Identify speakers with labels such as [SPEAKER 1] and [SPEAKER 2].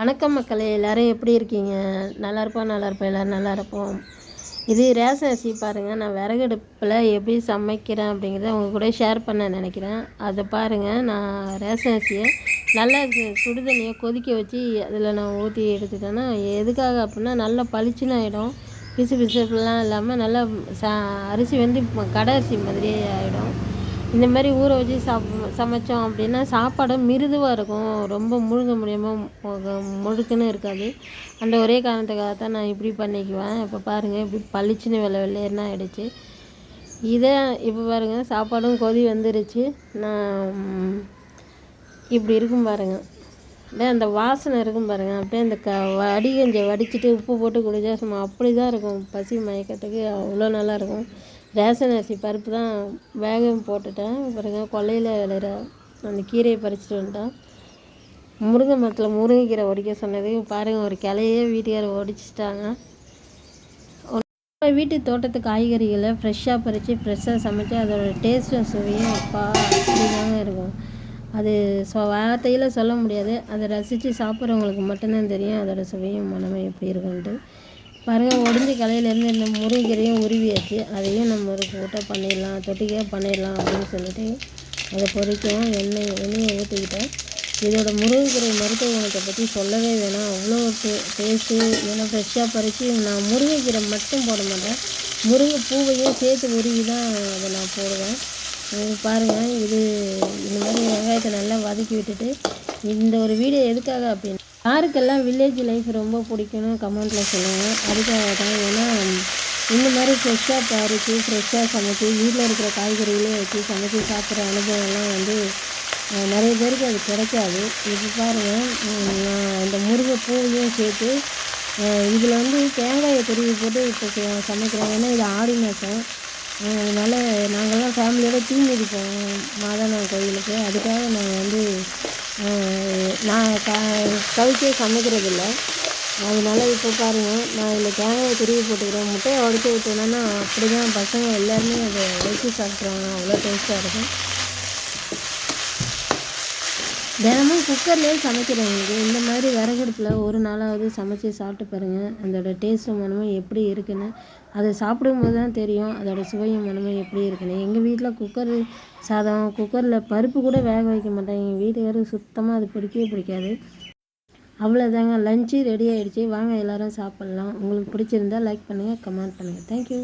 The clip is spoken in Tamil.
[SPEAKER 1] வணக்கம் மக்களே எல்லோரும் எப்படி இருக்கீங்க? நல்லா இருப்போம் நல்லா இருப்போம் எல்லோரும் நல்லா இருப்போம். இது ரேஷன் அரிசி பாருங்கள் நான் விறகடுப்பில் எப்படி சமைக்கிறேன் அப்படிங்கிறத உங்கள் கூட ஷேர் பண்ண நினைக்கிறேன். அதை பாருங்கள் நான் ரேஷன் அரிசியை நல்லா சுடுதண்ணியை கொதிக்க வச்சு அதில் நான் ஊற்றி எடுத்துட்டேன்னா எதுக்காக அப்படின்னா நல்லா பளிச்சுன்னு ஆகிடும் பிசு பிசுலாம் இல்லாமல் நல்லா ச அரிசி வந்து கடை அரிசி மாதிரியே ஆகிடும் இந்த மாதிரி ஊற வச்சு சாப் சமைச்சோம் அப்படின்னா சாப்பாடும் மிருதுவாக இருக்கும். ரொம்ப முழுங்க முடியாமல் முழுக்குன்னு இருக்காது. அந்த ஒரே காரணத்துக்காக தான் நான் இப்படி பண்ணிக்குவேன். இப்போ பாருங்கள் இப்படி பளிச்சுன்னு வெள்ளை வெள்ளையர்னா ஆகிடுச்சு இதை இப்போ பாருங்கள் சாப்பாடும் கொதி வந்துருச்சு. நான் இப்படி இருக்கும் பாருங்கள் அப்படியே அந்த வாசனை இருக்கும் பாருங்கள் அப்படியே அந்த க வடிகஞ்சை வடிச்சிட்டு உப்பு போட்டு குடிச்சா சும்மா அப்படி தான் இருக்கும். பசி மயக்கத்துக்கு அவ்வளோ நல்லாயிருக்கும் ரேஷன் அரிசி பருப்பு தான் வேக போட்டுட்டேன். பிறகு கொல்லையில் விளையிற அந்த கீரையை பறிச்சுட்டு வந்துட்டேன். முருங்கை மரத்தில் முருங்கைக்கீரை ஒடிக்க சொன்னது பாருங்கள் ஒரு கிளையே வீட்டுக்கார ஒடிச்சிட்டாங்க வீட்டு தோட்டத்து காய்கறிகளை ஃப்ரெஷ்ஷாக பறித்து ஃப்ரெஷ்ஷாக சமைச்சு அதோடய டேஸ்ட்டும் சுவையும் அப்பா அப்படிதாங்க இருக்கும். அது சொ வார்த்தையில் சொல்ல முடியாது. அதை ரசித்து சாப்பிட்றவங்களுக்கு மட்டும்தான் தெரியும் அதோடய சுவையும் மனமும் எப்படி இருக்குன்ட்டு. பாருங்கள் ஒடிஞ்ச கலையிலேருந்து இந்த முருங்கைக்கீரையும் உருவியாச்சு. அதையும் நம்ம ஒரு கூட்டாக பண்ணிடலாம் தொட்டிக்காக பண்ணிடலாம் அப்படின்னு சொல்லிட்டு அதை பொறிக்கவும் எண்ணெய் எண்ணெயை ஊற்றிக்கிட்டேன் இதோட முருங்கைக்கீரை மருத்துவ குணத்தை பற்றி சொல்லவே வேணாம். அவ்வளோ டேஸ்ட்டு ஏன்னா ஃப்ரெஷ்ஷாக பறித்து நான் முருங்கைக்கீரை மட்டும் போட மாட்டேன். முருங்கை பூவையும் சேர்த்து உருவி தான் அதை நான் போடுவேன். பாருங்கள் இது இந்த மாதிரி வெங்காயத்தை நல்லா வதக்கி விட்டுட்டு இந்த ஒரு வீடியோ எதுக்காக அப்படின்னு யாருக்கெல்லாம் வில்லேஜ் லைஃப் ரொம்ப பிடிக்கும்னு கமெண்ட்டில் சொல்லுங்கள் அதுக்காக தான் ஏன்னா இந்த மாதிரி ஃப்ரெஷ்ஷாக பறித்து ஃப்ரெஷ்ஷாக சமைச்சு வீட்டில் இருக்கிற காய்கறிகளே வச்சு சமைச்சு சாப்பிட்ற அனுபவம்லாம் வந்து நிறைய பேருக்கு அது கிடைக்காது. இப்போ பாருங்கள் நான் இந்த முருங்கை பூவையும் சேர்த்து இதில் வந்து தேங்காயை துருவி போட்டு இப்போ சமைக்கிறோம் ஏன்னா இது ஆடி மாதம் அதனால் நாங்கள்லாம் ஃபேமிலியோடு தீமிதிப்போம். மாதானா கோயிலுக்கு. அதுக்காக நாங்கள் வந்து நான் க கவிச்சே சமைக்கிறதில்ல. அதனால இப்போ பாருங்கள் நான் இதில் தேங்காயை துருவி போட்டுக்கிறேன். முட்டையை உடச்சி ஊற்றினேன்னா அப்படி தான் பசங்க எல்லாருமே அதை உடச்சி சாப்பிட்ருவாங்க அவ்வளோ டேஸ்ட்டாக இருக்கும். தினமும் குக்கர்லேயே சமைக்கிறவங்களுக்கு இந்த மாதிரி விறகடுப்பில் ஒரு நாளாவது சமைச்சி சாப்பிட்டு பாருங்கள் அதோட டேஸ்ட்டும் மனமும் எப்படி இருக்குன்னு. அதை சாப்பிடும்போது தான் தெரியும். அதோட சுவையும் மனமும் எப்படி இருக்குன்னு. எங்கள் வீட்டில் குக்கர் சாதம் குக்கரில் பருப்பு கூட வேக வைக்க மாட்டாங்க எங்கள் வீட்டுக்காரருக்கு சுத்தமாக அது பிடிக்கவே பிடிக்காது. அவ்வளோதாங்க லஞ்சு ரெடி ஆகிடுச்சி வாங்க எல்லோரும் சாப்பிட்லாம். உங்களுக்கு பிடிச்சிருந்தா லைக் பண்ணுங்கள் கமெண்ட் பண்ணுங்கள் தேங்க்யூ